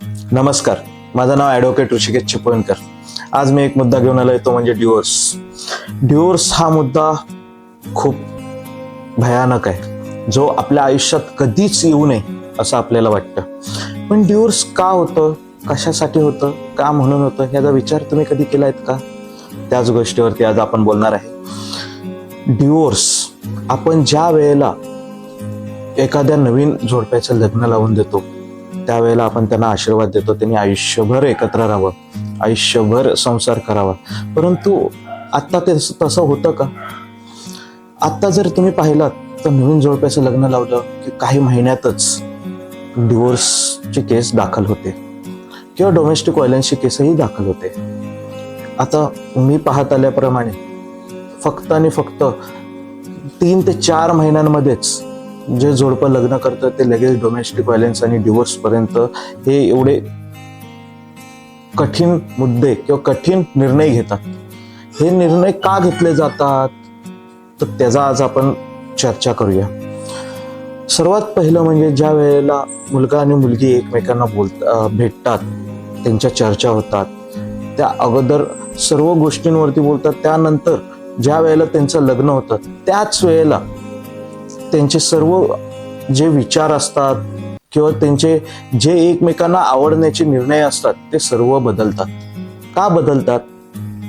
नमस्कार. माझं नाव ॲडव्होकेट ऋषिकेश चिपळणकर. आज मी एक मुद्दा घेऊन आलोय तो म्हणजे डिवोर्स डिवोर्स हा मुद्दा खूप भयानक आहे. जो आपल्या आयुष्यात कधीच येऊ नये असं आपल्याला वाटतं. पण डिवोर्स का होतं? कशासाठी होतं? का म्हणून होतं? याचा विचार तुम्ही कधी केला आहेत का? त्याच गोष्टीवरती आज आपण बोलणार आहे. डिवोर्स आपण ज्या वेळेला एखाद्या नवीन जोडप्याचं लग्न लावून देतो त्यावेळेला आपण त्यांना आशीर्वाद देतो त्यांनी आयुष्यभर एकत्र राहावं आयुष्यभर संसार करावा. परंतु आत्ता ते तसं होतं का? आत्ता जर तुम्ही पाहिलात तर नवीन जोडप्याचं लग्न लावलं की काही महिन्यातच डिवोर्सची केस दाखल होते. किंवा डोमेस्टिक व्हायलन्सची केसही दाखल होते. आता मी पाहत आल्याप्रमाणे फक्त आणि फक्त तीन ते चार महिन्यांमध्येच जे जोडपं लग्न करतात ते लगेच डोमेस्टिक व्हायलन्स आणि डिवोर्सपर्यंत हे एवढे कठीण मुद्दे किंवा कठीण निर्णय घेतात. हे निर्णय का घेतले जातात? तर त्याचा आज आपण चर्चा करूया. सर्वात पहिलं म्हणजे ज्या वेळेला मुलगा आणि मुलगी एकमेकांना बोलत भेटतात त्यांच्या चर्चा होतात त्या अगोदर सर्व गोष्टींवरती बोलतात. त्यानंतर ज्या वेळेला त्यांचं लग्न होतं त्याच वेळेला त्यांचे सर्व जे विचार असतात किंवा त्यांचे जे एकमेकांना आवडण्याचे निर्णय असतात ते सर्व बदलतात. का बदलतात?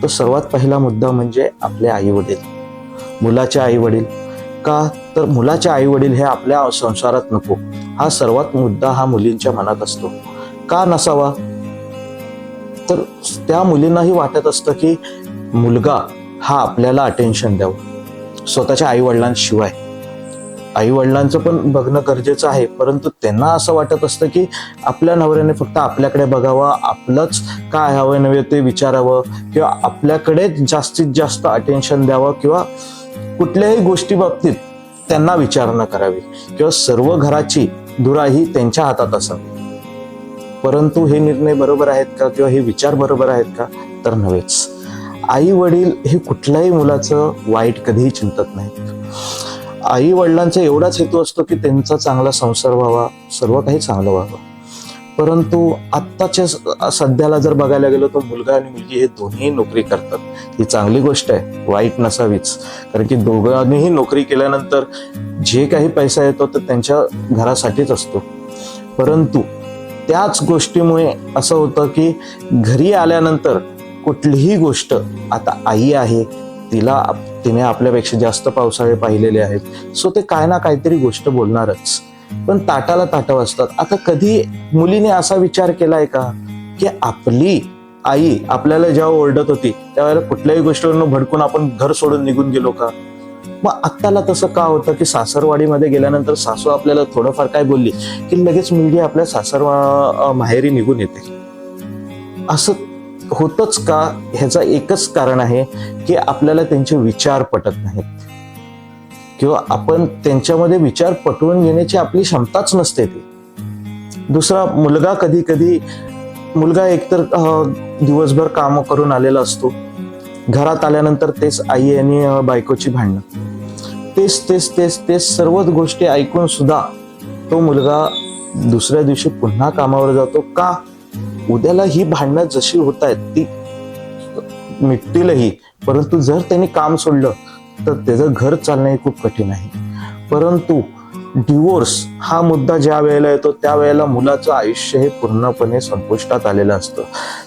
तर सर्वात पहिला मुद्दा म्हणजे आपले आई वडील मुलाचे आई वडील का? तर मुलाचे आई वडील हे आपल्या संसारात नको. हा सर्वात मुद्दा हा मुलींच्या मनात असतो. का नसावा? तर त्या मुलींनाही वाटत असतं की मुलगा हा आपल्याला अटेन्शन द्यावं. स्वतःच्या आई वडिलांशिवाय आई वडिलांचं पण बघणं गरजेचं आहे. परंतु त्यांना असं वाटत असतं की आपल्या नवऱ्याने फक्त आपल्याकडे बघावं आपलंच काय हवं नव्हे ते विचारावं किंवा आपल्याकडे जास्तीत जास्त अटेन्शन द्यावं किंवा कुठल्याही गोष्टी बाबतीत त्यांना विचारणा करावी किंवा सर्व घराची धुरा ही त्यांच्या हातात असावी. परंतु हे निर्णय बरोबर आहेत का किंवा हे विचार बरोबर आहेत का? तर नव्हेच. आई वडील हे कुठल्याही मुलाचं वाईट कधीही चिंतत नाहीत. आई वडिलांचा एवढाच हेतू असतो की त्यांचा चांगला संसार व्हावा सर्व काही चांगलं व्हावं. परंतु आत्ताच्या स- सध्याला जर बघायला गेलो तर मुलगा आणि मुलगी हे दोन्ही नोकरी करतात. ही चांगली गोष्ट आहे वाईट नसावीच. कारण की दोघांनीही नोकरी केल्यानंतर जे काही पैसा येतो तर त्यांच्या घरासाठीच असतो. परंतु त्याच गोष्टीमुळे असं होतं की घरी आल्यानंतर कुठलीही गोष्ट आता आई आहे तिला आप- तिने आपल्यापेक्षा जास्त पावसाळे पाहिलेले आहेत. सो ते काय ना काहीतरी गोष्ट बोलणारच. पण ताटाला ताट असतात आता कधी मुलीने असा विचार केलाय का? की आपली आई आपल्याला जेव्हा ओरडत होती त्यावेळेला कुठल्याही गोष्टीवरून भडकून आपण घर सोडून निघून गेलो का? मग आत्ताला तसं का होतं की सासरवाडीमध्ये गेल्यानंतर सासू आपल्याला थोडंफार काय बोलली? की लगेच मुलगी आपल्या सासर माहेरी निघून येते. असं होतच का? ह्याचं एकच कारण आहे की आपल्याला त्यांचे विचार पटत नाहीत. किंवा आपण त्यांच्यामध्ये विचार पटवून घेण्याची आपली क्षमताच नसते ती. दुसरा मुलगा कधी कधी मुलगा एकतर दिवसभर काम करून आलेला असतो. घरात आल्यानंतर तेच आई आणि बायकोची भांडणं. तेच तेच तेच तेच सर्वच गोष्टी ऐकून सुद्धा तो मुलगा दुसऱ्या दिवशी पुन्हा कामावर जातो का? उद्याला ही भांडणं जशी होत आहेत ती मिटतीलही. परंतु जर त्यांनी काम सोडलं तर त्याचं घर चालणं हे खूप कठीण आहे. परंतु डिवोर्स हा मुद्दा ज्या वेळेला येतो त्यावेळेला मुलाचं आयुष्य हे पूर्णपणे संपुष्टात आलेलं असतं.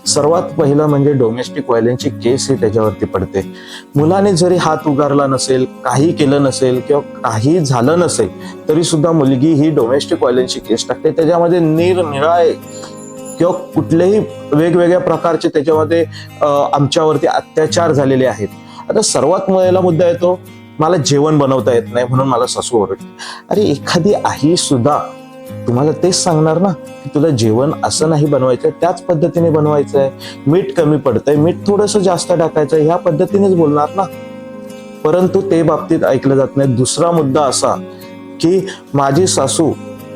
सर्वात पहिलं म्हणजे डोमेस्टिक व्हायलन्सची केस ही त्याच्यावरती पडते. मुलाने जरी हात उगारला नसेल काही केलं नसेल किंवा काही झालं नसेल तरी सुद्धा मुलगी ही डोमेस्टिक व्हायलन्सची केस टाकते. त्याच्यामध्ये निरनिराळे किंवा कुठलेही वेगवेगळ्या प्रकारचे त्याच्यामध्ये आमच्यावरती अत्याचार झालेले आहेत. आता सर्वात महिला मुद्दा येतो मला जेवण बनवता येत नाही म्हणून मला सासू ओरडते अरे एखादी आई सुद्धा तुम्हाला तेच सांगणार ना की तुला जेवण असं नाही बनवायचं त्याच पद्धतीने बनवायचं आहे मीठ कमी पडतंय मीठ थोडंसं जास्त टाकायचं ह्या पद्धतीनेच बोलणार ना. परंतु ते बाबतीत ऐकलं जात नाही. दुसरा मुद्दा असा की माझी सासू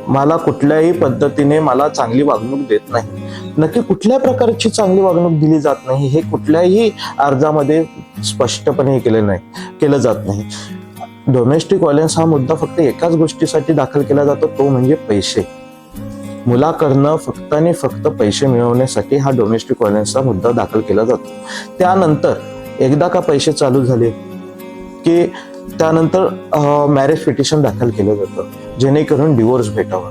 मला कुठल्याही पद्धतीने मला चांगली वागणूक देत नाही. नक्की कुठल्या प्रकारची चांगली वागणूक दिली जात नाही हे कुठल्याही अर्जामध्ये स्पष्टपणे केलं नाही केलं जात नाही. डोमेस्टिक व्हायलन्स हा मुद्दा फक्त एकाच गोष्टीसाठी दाखल केला जातो तो म्हणजे पैसे. मुलाकडनं फक्त आणि फक्त पैसे मिळवण्यासाठी हा डोमेस्टिक व्हायलन्सचा मुद्दा दाखल केला जातो. त्यानंतर एकदा का पैसे चालू झाले की त्यानंतर मॅरेज पिटिशन दाखल केलं जातं. जेणेकरून डिवोर्स भेटावा.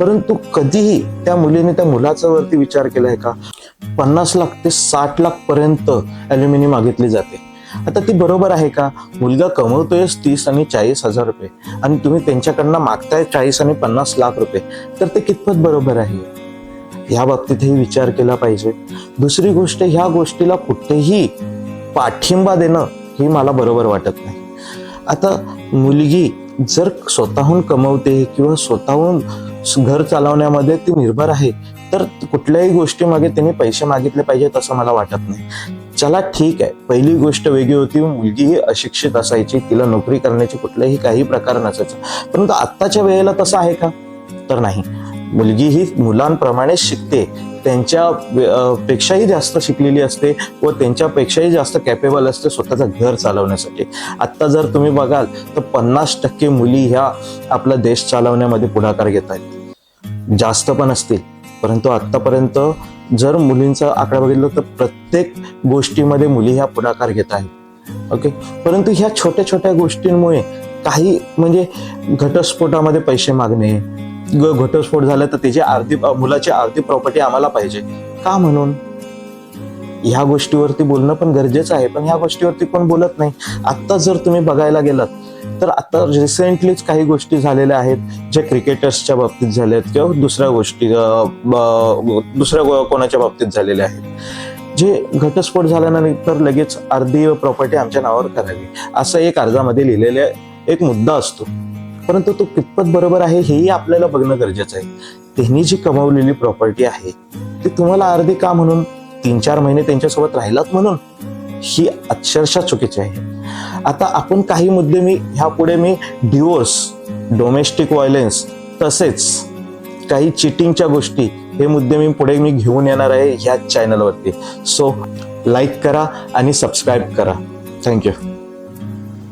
परंतु कधीही त्या मुलीने त्या मुलाचा वरती विचार केलाय का? पन्नास लाख ते साठ लाख पर्यंत अल्युमिनी मागितली जाते. आता ती बरोबर आहे का? मुलगा कमवतोय तीस आणि चाळीस हजार रुपये. आणि तुम्ही त्यांच्याकडनं मागताय चाळीस आणि पन्नास लाख रुपये. तर ते कितपत बरोबर आहे? ह्या बाबतीतही विचार केला पाहिजे. दुसरी गोष्ट ह्या गोष्टीला कुठेही पाठिंबा देणं ही मला बरोबर वाटत नाही. आता मुलगी जर स्वतःहून कमवते किंवा स्वतःहून घर चालवण्यामध्ये ती निर्भर आहे तर कुठल्याही गोष्टीमागे तिने पैसे मागितले पाहिजेत असं मला वाटत नाही. चला ठीक आहे पहिली गोष्ट वेगळी होती मुलगी ही अशिक्षित असायची तिला नोकरी करण्याची कुठलेही काही प्रकार नसायचा. परंतु आत्ताच्या वेळेला तसं आहे का? तर नाही. मुलगी ही मुलांप्रमाणे शिकते. त्यांच्या पेक्षाही जास्त शिकलेली असते व त्यांच्यापेक्षाही जास्त कॅपेबल असते स्वतःचं घर चालवण्यासाठी. आत्ता जर तुम्ही बघाल तर पन्नास टक्के मुली ह्या आपला देश चालवण्यामध्ये पुढाकार घेत आहेत. जास्त पण असतील परंतु आत्तापर्यंत जर मुलींचा आकडा बघितलं तर प्रत्येक गोष्टीमध्ये मुली ह्या पुढाकार घेत आहेत. ओके? परंतु ह्या छोट्या छोट्या गोष्टींमुळे काही म्हणजे घटस्फोटामध्ये पैसे मागणे घटस्फोट झाला तर त्याची अर्धी मुलाची अर्धी प्रॉपर्टी आम्हाला पाहिजे. का म्हणून? ह्या गोष्टीवरती बोलणं पण गरजेचं आहे पण ह्या गोष्टीवरती कोण बोलत नाही. आत्ता जर तुम्ही बघायला गेलात तर आता रिसेंटलीच काही गोष्टी झालेल्या आहेत ज्या क्रिकेटर्सच्या बाबतीत झाल्या आहेत किंवा दुसऱ्या गोष्टी दुसऱ्या कोणाच्या बाबतीत झालेल्या आहेत. जे घटस्फोट झाल्यानंतर लगेच अर्धी प्रॉपर्टी आमच्या नावावर करावी. असं एक अर्जामध्ये लिहिलेले एक मुद्दा असतो. परंतु तो कितपत बरोबर आहे हेही आपल्याला बघणं गरजेचं आहे. त्यांनी जी कमावलेली प्रॉपर्टी आहे ती तुम्हाला अर्धी का म्हणून तीन चार महिने त्यांच्यासोबत राहिलात म्हणून ही अक्षरशः चुकीची आहे. आता आपण काही मुद्दे मी ह्यापुढे मी डिवोर्स डोमेस्टिक व्हायलेन्स तसेच काही चिटिंगच्या गोष्टी हे मुद्दे मी पुढे मी घेऊन येणार आहे ह्याच चॅनलवरती सो लाईक करा आणि सबस्क्राईब करा. थँक्यू